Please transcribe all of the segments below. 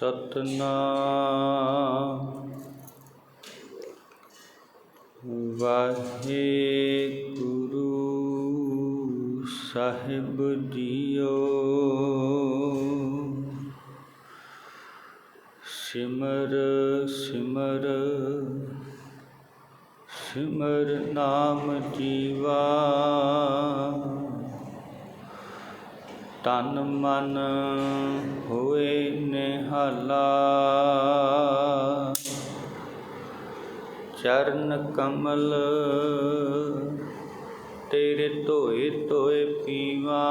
ਸਤਨਾਮ। ਵਾਹਿਗੁਰੂ ਸਾਹਿਬ ਜੀਓ। ਸਿਮਰ ਸਿਮਰ ਸਿਮਰ ਨਾਮ ਜੀਵਾ। ਤਨ ਮਨ ਹੋਏ ਨਿਹਾਲਾ। ਚਰਨ ਕਮਲ ਤੇਰੇ ਧੋਏ ਧੋਏ ਪੀਵਾ।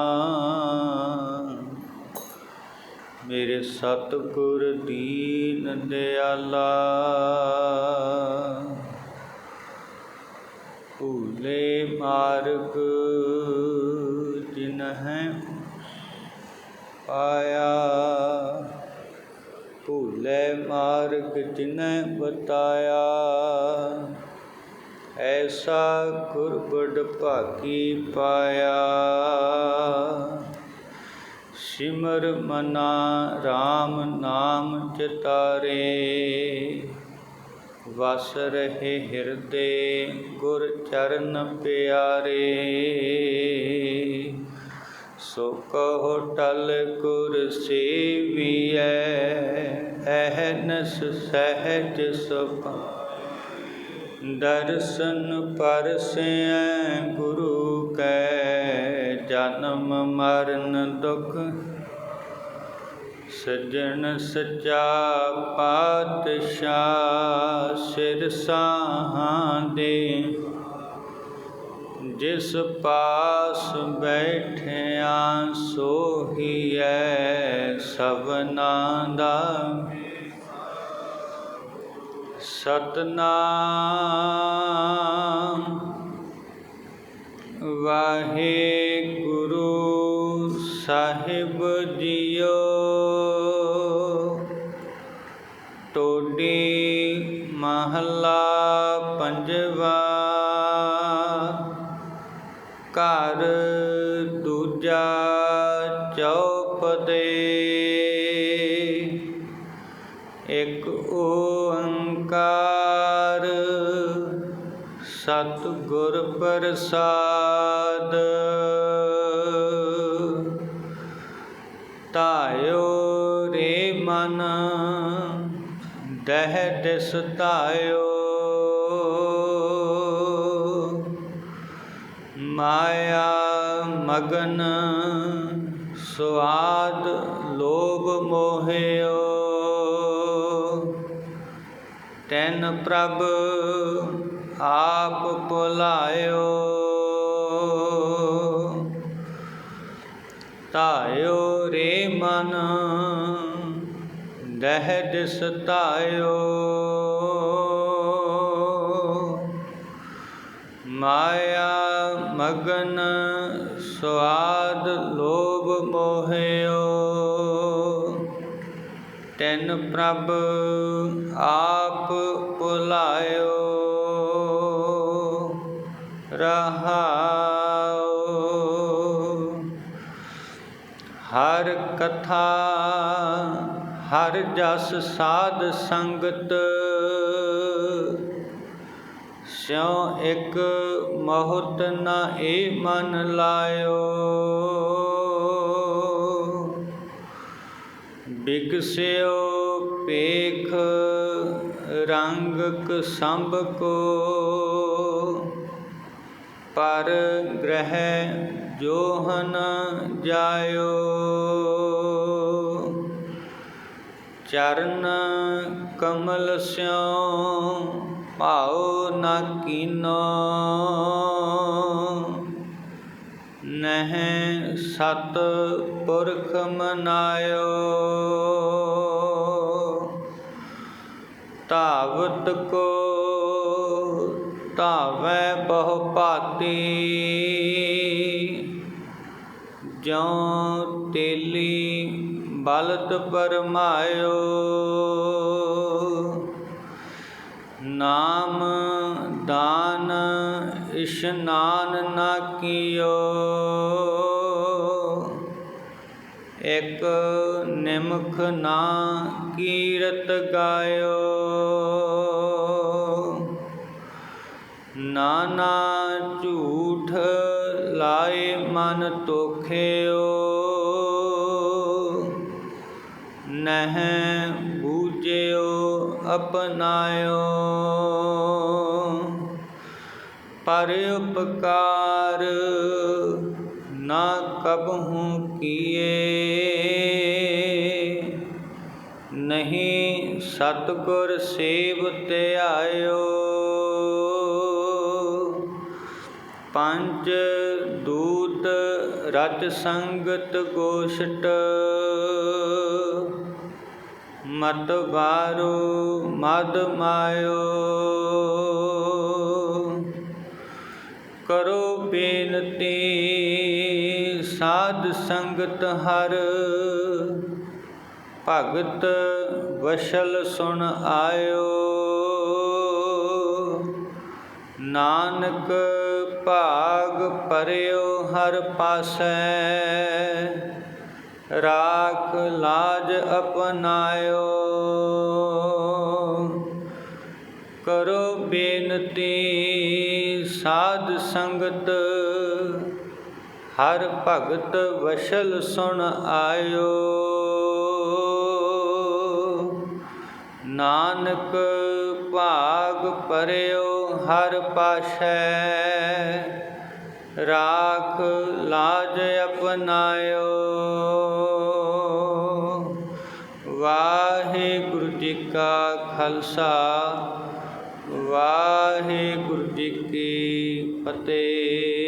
ਮੇਰੇ ਸਤਿਗੁਰ ਦੀਨ ਦਿਆਲਾ। ਭੂਲੇ ਮਾਰਗ ਜਿਨਹਿ ਪਾਇਆ ਭੂਲੇ ਮਾਰਗ ਜਿਨਹਿ ਬਤਾਇਆ ਐਸਾ ਗੁਰਬੜ ਭਾਗੀ ਪਾਇਆ। ਸਿਮਰ ਮਨਾ RAM ਨਾਮ ਚਿਤਾਰੇ ਵਸ ਰਹੇ ਹਿਰਦੇ ਗੁਰ ਚਰਨ ਪਿਆਰੇ। ਸੋ ਕਹੋ ਟਲ ਗੁਰ ਸੇਵੀਐ, ਅਹਨਸ ਸਹਿਜ ਸੁਭਾ ਦਰਸ਼ਨ ਪਰਸੈ ਗੁਰੂ ਕੈ, ਜਨਮ ਮਰਨ ਦੁਖ। ਸਜਣ ਸਚਾ ਪਾਤਸ਼ਾਹ ਸਿਰ ਸਾਹਾਂ ਦੇ। ਜਿਸ ਪਾਸ ਬੈਠਿਆ ਸੋਹੀਐ ਸਭਨਾ ਦਾ ਸਤਨਾਮ ਵਾਹਿਗੁਰੂ ਸਾਹਿਬ ਜੀਓ। ਟੋਡੀ ਮਹੱਲਾ ਪੰਜਵਾ ਦੂਜਾ ਚੌਪਦੇ। ਇੱਕ ਓੰਕਾਰ ਸਤ ਗੁਰ ਪ੍ਰਸਾਦ। ਤਾਇਓ ਰੇ ਮਨ ਦਹਿ ਦਿਸ ਤਾਇਓ ਮਾਇਆ ਮਗਨ ਸਵਾਦ ਲੋਭ ਮੋਹਿਓ। ਤੈਨ ਪ੍ਰਭ ਆਪ ਭੁਲਾਇਓ। ਤਾਇਓ ਰੇ ਮਨ, ਦਹਿ ਦਿਸ ਤਾਇਓ ਮਾਇਆ ਮਗਨ ਸਵਾਦ ਲੋਭ ਮੋਹਿਓ। ਤੈਨ ਪ੍ਰਭ ਆਪ ਭੁਲਾਇਓ। ਰਹਾਉ ਹਰ ਕਥਾ ਹਰ ਜਸ ਸਾਧ ਸੰਗਤ ਸਿਉ ਇੱਕ ਮਹੁਤ ਨਾ ਏ ਮਨ ਲਾਇਓ। ਬਿਗਸਿਓ ਪੇਖ ਰੰਗ ਕਸੰਭ ਕੋ। ਪਰ ਗ੍ਰਹਿ ਜੋਹਨ ਜਾਇਓ। ਚਰਨ ਕਮਲ ਸਿਉ ਭਾਉ ਨਾ ਕੀਨੋ। ਨਹਿ ਸਤ ਪੁਰਖ ਮਨਾਇਓ। ਧਾਵਤ ਕੋ ਧਾਵੈ ਬਹੁ ਭਾਤੀ। ਜਿਉ ਬਲਦ ਪਰਮਾਇਓ। ਨਾਮ ਦਾਨ ਇਸ਼ਨਾਨ ਨਾ ਕੀਓ। ਇਕ ਨਿਮਖ ਨਾ ਕੀਰਤ ਗਾਇਓ। ਨਾਨਾ ਝੂਠ ਲਾਏ ਮਨ ਤੋਖਿਓ ਨਹਿ ਬੂਝਿਓ, ਅਪਨਾਇਓ। ਪਰ ਉਪਕਾਰ ਨਾ ਕਬਹੂ ਕੀਏ। ਨਹੀਂ ਸਤਗੁਰ ਸੇਵ ਧਿਆਇਓ ਪੰਜ ਦੂਤ ਰਤ ਸੰਗਤ ਗੋਸ਼ਟ। ਮਤ ਵਾਰੋ ਮਦ ਮਾਇਓ। ਕਰੋ ਬੇਨਤੀ, ਸਾਧ ਸੰਗਤ ਹਰ। ਭਗਤ ਵਸ਼ਲ ਸੁਣ ਆਇਓ। ਨਾਨਕ ਭਾਗ ਪਰਿਓ ਹਰ ਪਾਸੈ। ਰਾਖ ਲਾਜ ਅਪਨਾਇਓ। ਕਰੋ ਬੇਨਤੀ, ਸਾਧ ਸੰਗਤ, ਹਰ ਭਗਤ ਵਸ਼ਲ ਸੁਣ ਆਇਓ। ਨਾਨਕ ਭਾਗ ਪਰਿਓ ਹਰ ਪਾਸ਼ੈ। ਰਾਖ ਲਾਜ ਅਪਨਾਇਓ। ਵਾਹਿਗੁਰੂ ਜੀ ਕਾ ਖਾਲਸਾ ਵਾਹਿਗੁਰੂ ਜੀ ਕੀ ਫਤਿਹ।